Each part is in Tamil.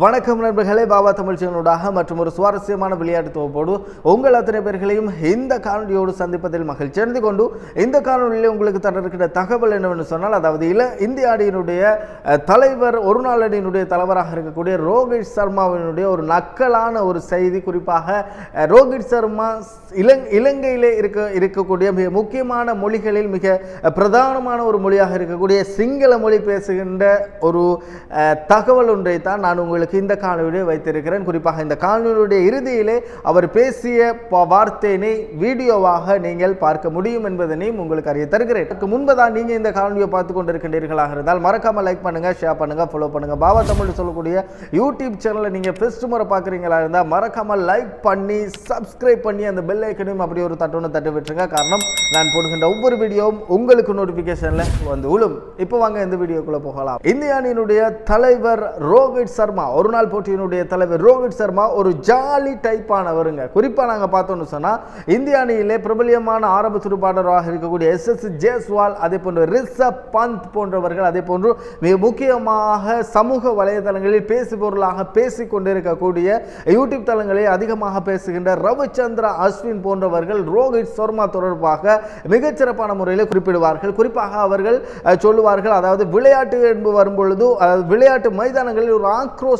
வணக்கம் நண்பர்களே பாபா தமிழ் சேனலூடாக மற்றும் ஒரு சுவாரஸ்யமான விளையாட்டு தொகுப்போடு உங்கள் அத்தனை பேர்களையும் இந்த காணொலியோடு சந்திப்பதில் மகிழ்ச்சி அடைந்து கொண்டு இந்த காணொலியில் உங்களுக்கு தர இருக்கிற தகவல் என்னவென்று சொன்னால் அதாவது இல இந்திய அணியினுடைய தலைவர் ஒரு நாள் அணியினுடைய தலைவராக இருக்கக்கூடிய ரோஹித் சர்மாவினுடைய ஒரு நக்கலான ஒரு செய்தி குறிப்பாக ரோஹித் சர்மா இலங் இலங்கையிலே இருக்க இருக்கக்கூடிய மிக முக்கியமான மொழிகளில் மிக பிரதானமான ஒரு மொழியாக இருக்கக்கூடிய சிங்கள மொழி பேசுகின்ற ஒரு தகவல் ஒன்றை தான் நான் உங்களுக்கு இந்த காணொலியை வைத்திருக்கிறேன். குறிப்பாக இந்த காணொலியுடைய இறுதியிலே அவர் பேசிய வார்த்தையினை வீடியோவாக நீங்கள் பார்க்க முடியும் என்பதனையும் உங்களுக்கு அறிய தருகிறேன். அதுக்கு முன்பதான் நீங்கள் இந்த காணொலியை பார்த்து கொண்டிருக்கின்றீர்களாக இருந்தால் மறக்காம லைக் பண்ணுங்க ஷேர் பண்ணுங்க ஃபாலோ பண்ணுங்க. பாபா தமிழ் சொல்லக்கூடிய யூடியூப் சேனலை நீங்கள் ஃபஸ்ட் முறை பார்க்குறீங்களா இருந்தால் மறக்காம லைக் பண்ணி சப்ஸ்கிரைப் பண்ணி அந்த பெல் ஐக்கனையும் அப்படி ஒரு தட்டொன்று தட்டு விட்டுருங்க. காரணம் நான் போடுகின்ற ஒவ்வொரு வீடியோவும் உங்களுக்கு நோட்டிஃபிகேஷனில் வந்து உளும் இப்போ வாங்க இந்த வீடியோக்குள்ளே போகலாம். இந்திய அணியினுடைய தலைவர் ரோஹித் சர்மா ஒரு நாள் போட்டியினுடைய தலைவர் ரோஹித் சர்மா ஒரு ஜாலி டைப்பானவருங்க. குறிப்பாக நாங்கள் பார்த்தோம்னு சொன்னால் இந்திய அணியிலே பிரபலியமான ஆரம்ப துடுப்பாளராக இருக்கக்கூடிய எஸ் எஸ் ஜேஸ்வால் அதே போன்று ரிஷப் பந்த் போன்றவர்கள் அதே போன்று மிக முக்கியமாக சமூக வலைதளங்களில் பேசு பொருளாக பேசி கொண்டிருக்கக்கூடிய யூடியூப் தளங்களில் அதிகமாக பேசுகின்ற ரவிச்சந்திரா அஸ்வின் போன்றவர்கள் ரோஹித் சர்மா தொடர்பாக மிகச்சிறப்பான முறையில் குறிப்பிடுவார்கள். குறிப்பாக அவர்கள் சொல்லுவார்கள் அதாவது விளையாட்டு என்பது வரும்பொழுது அதாவது விளையாட்டு மைதானங்களில் ஒரு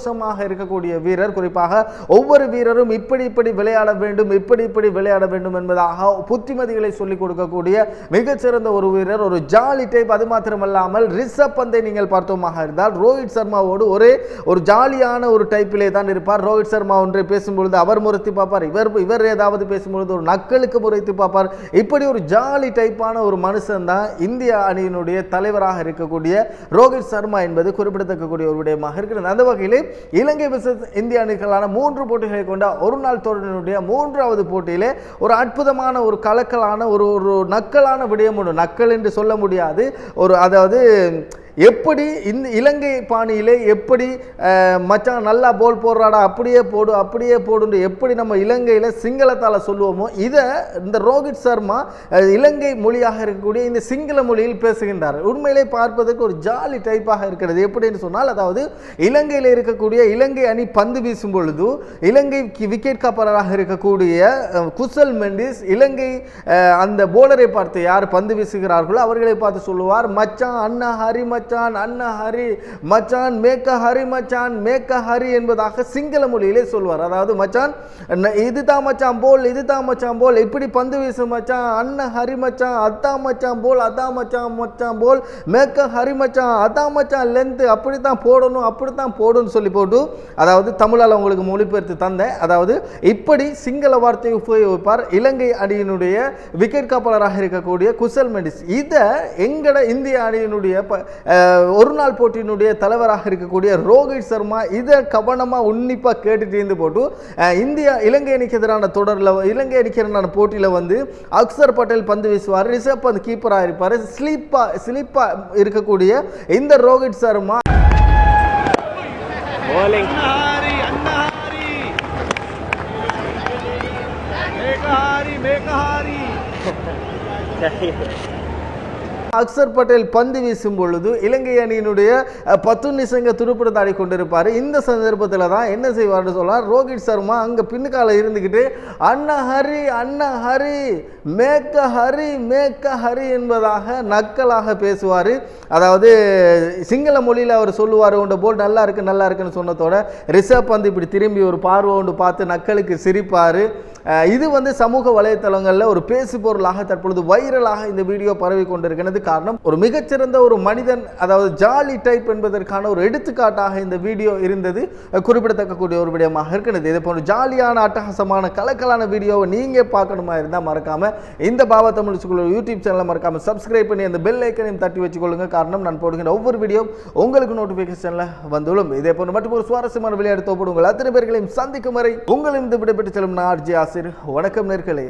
ஆக்ரோஷமாக இருக்கக்கூடிய வீரர். குறிப்பாக ஒவ்வொரு வீரரும் இப்படி இப்படி விளையாட வேண்டும் இப்படி இப்படி விளையாட வேண்டும் என்பதாக புத்திமதிகளை சொல்லிக் கொடுக்கக்கூடிய மிகச்சிறந்த ஒரு வீரர் ஒரு ஜாலி டைப் அது மாத்திரமல்லாமல் ரிஷப் பந்தை நீங்கள் பார்த்தோமாக இருந்தால் ரோஹித் சர்மாவோடு ஒரே ஒரு ஜாலியான ஒரு டைப்பிலே தான் இருப்பார். ரோஹித் சர்மா ஒன்றை பேசும்பொழுது அவர் முறைத்து பார்ப்பார். இவர் இவர் ஏதாவது பேசும்பொழுது ஒரு நக்களுக்கு முறைத்து பார்ப்பார். இப்படி ஒரு ஜாலி டைப்பான ஒரு மனுஷன் தான் இந்திய அணியினுடைய தலைவராக இருக்கக்கூடிய ரோஹித் சர்மா என்பது குறிப்பிடத்தக்கக்கூடிய ஒரு விடயமாக இருக்கிறது. அந்த வகையிலே இலங்கை விசஸ் இந்திய அணிகளான மூன்று போட்டிகளை கொண்ட ஒரு நாள் தொடரினுடைய மூன்றாவது போட்டியிலே ஒரு அற்புதமான ஒரு கலக்கலான ஒரு ஒரு நக்கலான விடயம் ஒன்று நக்கல் என்று சொல்ல முடியாது. ஒரு அதாவது எப்படி இந்த இலங்கை பாணியிலே எப்படி மச்சான் நல்லா போல் போடுறாடா அப்படியே போடு அப்படியே போடுன்னு எப்படி நம்ம இலங்கையில் சிங்களத்தால் சொல்லுவோமோ இதை இந்த ரோஹித் சர்மா இலங்கை மொழியாக இருக்கக்கூடிய இந்த சிங்கள மொழியில் பேசுகின்றார். உண்மையிலே பார்ப்பதற்கு ஒரு ஜாலி டைப்பாக இருக்கிறது. எப்படின்னு சொன்னால் அதாவது இலங்கையில் இருக்கக்கூடிய இலங்கை அணி பந்து வீசும் பொழுது இலங்கைக்கு விக்கெட் காப்பராக இருக்கக்கூடிய குசல் மெண்டிஸ் இலங்கை அந்த போலரை பார்த்து யார் பந்து வீசுகிறார்களோ அவர்களை பார்த்து சொல்லுவார் மச்சான் அண்ணா ஹரி மச்சான் அண்ணா ஹரி மச்சான் மேக்க ஹரி மச்சான் மேக்க ஹரி என்பதாக சிங்கள மொழியிலே சொல்வார். அதாவது மச்சான் இது தான் மச்சான் போல் இதுதான் மச்சான் போல் இப்படி பந்து வீசு மச்சான் அண்ண ஹரி மச்சான் அதான் மச்சான் போல் அதான் மச்சான் மச்சான் போல் மேக்க ஹரி மச்சான் அதான் மச்சான் லென்த்து அப்படி தான் போடணும் அப்படி தான் போடணும்னு சொல்லி போட்டு அதாவது தமிழால் உங்களுக்கு மொழிபெயர்த்து தந்தேன் அதாவது இப்படி சிங்கள வார்த்தையை உபயோகிப்பார் இலங்கை அணியினுடைய விக்கெட் காப்பாளராக இருக்கக்கூடிய குசல் மெடிஸ் இதை எங்கட இந்திய அணியினுடைய ஒரு நாள் போட்டியினுடைய தலைவராக இருக்கக்கூடிய ரோஹித் சர்மா இதை கவனமாக உன்னிப்பாக கேட்டு தீர்ந்து போட்டு இந்தியா இலங்கை அணிக்கு எதிரான தொடரில் இலங்கை அணிக்கு போட்டியில் வந்து அக்சர் பட்டேல் பந்து வீசுவார் ரிஷப் பந்த் கீப்பராக இருப்பார். ஸ்லீப்பாக ஸ்லீப்பாக இருக்கக்கூடிய இந்த ரோஹித் சர்மா. மேகஹாரி மேகஹாரி. அக்சர் பட்டேல் பந்து வீசும் பொழுது இலங்கை அணியினுடைய அஹ், பத்து நிசங்க ஆடி கொண்டிருப்பார் இந்த சந்தர்ப்பத்தில் தான் என்ன செய்வார்னு சொல்லலாம் ரோஹித் சர்மா அங்கே பின்னுக்கால இருந்துக்கிட்டு அண்ணா ஹரி அண்ணா ஹரி மேக்க ஹரி மேக்க ஹரி என்பதாக நக்கலாக பேசுவார். அதாவது சிங்கள மொழியில் அவர் சொல்லுவார் உண்ட போல் நல்லா இருக்கு நல்லா இருக்குன்னு சொன்னதோட ரிஷப் பந்து இப்படி திரும்பி ஒரு பார்வை ஒன்று பார்த்து நக்கலுக்கு சிரிப்பார். இது வந்து சமூக வலைத்தளங்களில் ஒரு பேசு பொருளாக தற்பொழுது வைரலாக இந்த வீடியோ பரவி கொண்டிருக்கிறது. காரணம் ஒரு மிகச்சிறந்த ஒரு மனிதன் அதாவது ஜாலி டைப் என்பதற்கான ஒரு எடுத்துக்காட்டாக இந்த வீடியோ இருந்தது. குறிப்பிடத்தக்கக்கூடிய ஒரு விடயமாக இருக்கிறது. இதே போன்ற ஜாலியான அட்டகாசமான கலக்கலான வீடியோவை நீங்கள் பார்க்கணுமா இருந்தால் மறக்காம இந்த பாபா தமிழ் ஸ்கூல் யூடியூப் சேனலை மறக்காம சப்ஸ்கிரைப் பண்ணி அந்த பெல் ஐக்கனையும் தட்டி வச்சுக்கொள்ளுங்க. காரணம் நான் போடுகின்ற ஒவ்வொரு வீடியோ உங்களுக்கு நோட்டிஃபிகேஷனில் வந்துள்ளோம் இதே போன்ற மற்றும் ஒரு சுவாரஸ்யமான விளையாட்டு தோப்படும் உங்கள் அத்தனை பேர்களையும் சந்திக்கும் வரை உங்களிடம் விடைபெற்று செல்லும் நான் ஆர்ஜி ஆசை ஆசிர் வணக்கம் நேர்களே.